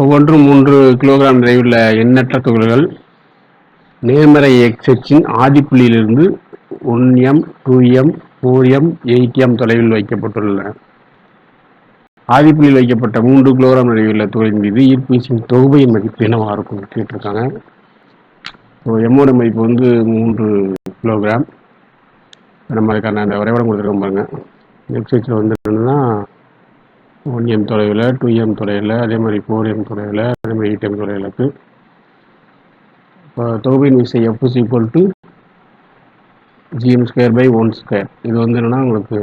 ஒவ்வொன்றும் மூன்று கிலோகிராம் நிறையுள்ள எண்ணற்ற துகள்கள். நேர்மறை X ஆதிப்புள்ளியிலிருந்து one M two M four M eight M தொலைவில் வைக்கப்பட்டுள்ளன. ஆதிப்புள்ளியில் வைக்கப்பட்ட மூன்று கிலோகிராம் நிறையுள்ள துகளின் மீது ஈர்ப்பு விசையின் தொகுபையின் மதிப்பு என்னவாக இருக்கும் கேட்டிருக்காங்க. ஸோ எம்மோட மதிப்பு வந்து மூன்று கிலோகிராம் நம்ம அதுக்கான அந்த வரைபடம் கொடுத்துருக்கோம் பாருங்கள் எக்ஸ் வந்து என்னன்னா ஒன் எம் தொலைவில் டூ எம் தொலைவில் அதே மாதிரி ஃபோர் எம் தொலைவில் அதே மாதிரி எயிட் எம் தொலைவில் இருக்குது இப்போ தொகுப்பின் விசை F is equal to GM square by one square இது வந்து என்னென்னா உங்களுக்கு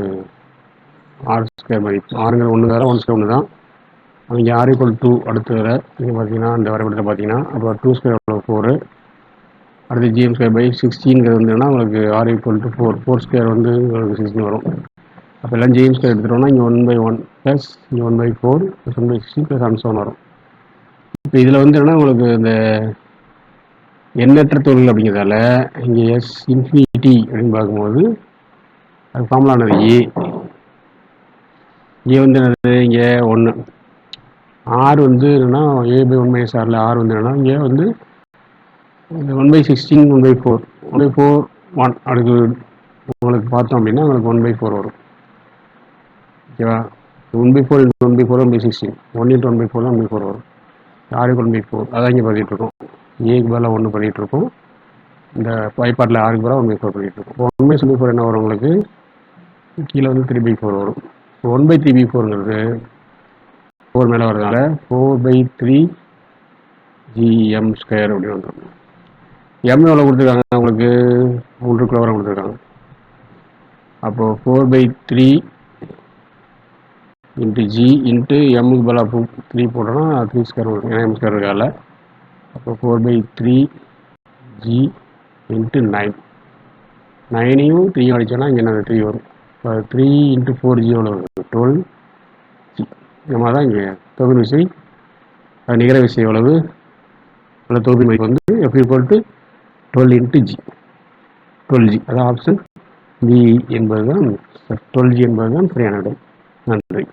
ஆர் ஸ்கொயர் மதிப்பு ஆறுங்கிற ஒன்று வேறு ஒன் ஸ்கொயர் ஒன்று தான். அவங்க ஆர் ஈக்குவல் டூ அடுத்து வேறு இங்கே பார்த்தீங்கன்னா இந்த வரைபடத்தில் பார்த்தீங்கன்னா அப்போ டூ ஸ்கொயர் எவ்வளோ ஃபோரு அடுத்து ஜிஎம் ஸ்கொயர் பை சிக்ஸ்டீன்கிறது வந்து என்னன்னா உங்களுக்கு R equal to four four square வந்து உங்களுக்கு சிக்ஸ்டின் வரும். அப்போ எல்லாம் ஜிஎம் ஸ்கொயர் எடுத்துட்டோம்னா இங்கே ஒன் பை ஒன் ப்ளஸ் இங்கே one by four plus one by sixteen plus one seven வரும். இப்போ இதில் வந்து என்னென்னா உங்களுக்கு இந்த எண்ணற்ற தொழில் அப்படிங்கிறதால இங்கே எஸ் இன்ஃபினிட்டி அப்படின்னு பார்க்கும்போது அது ஃபார்முலானது ஏ ஏ வந்து என்னது? இங்கே ஒன்று ஆர் வந்து என்னென்னா ஏ பை ஒன் மைனஸ் ஆரில் ஆர் வந்து என்னென்னா இங்கே வந்து one by sixteen one by four one by four one அதுக்கு உங்களுக்கு பார்த்தோம் அப்படின்னா உங்களுக்கு ஒன் பை ஃபோர் வரும். ஓகேவா? One by four one by four one by sixteen one into one by four one by four வரும் ஆறுக்கு ஒன் பை ஃபோர் அதான் இங்கே பண்ணிகிட்ருக்கோம் ஏக்கு பதிலாக ஒன்று பண்ணிகிட்ருக்கோம் இந்த வைப்பாட்டில் ஆறுக்கு பதிலாக ஒன் பை ஃபோர் பண்ணிகிட்டு இருக்கோம் ஒன் பை பை ஃபோர் என்ன வரும் உங்களுக்கு? கீழே வந்து த்ரீ பை ஃபோர் வரும் ஒன் பை த்ரீ பை ஃபோருங்கிறது ஃபோர் மேலே வரதுனால four by three GM square அப்படின்னு வந்துடும் எம் எவ்வளோ கொடுத்துருக்காங்க உங்களுக்கு? மூன்று வர கொடுத்துருக்காங்க. அப்போது four by three into G into எம்முக்கு பதிலாக த்ரீ போட்டோன்னா த்ரீ ஸ்கொயர் வரும் ஏன்னா எம் ஸ்கொயர் இருக்கால அப்போ four by three G into nine நைனையும் three அடித்தோன்னா இங்கே என்ன த்ரீ வரும். இப்போ த்ரீ இன்ட்டு ஃபோர் ஜி எவ்வளோ வரும்? டுவெல் ஜி இந்த மாதிரி தான் இங்கே தொகுதி விசை. நிகர விசை எவ்வளவு? அந்த தொகுதி மதிப்பு வந்து எப்படி போட்டு twelve into G twelve G அதான் ஆப்ஷன் பி என்பது தான் டுவெல் ஜி என்பது தான் சரியான விடை. நன்றி.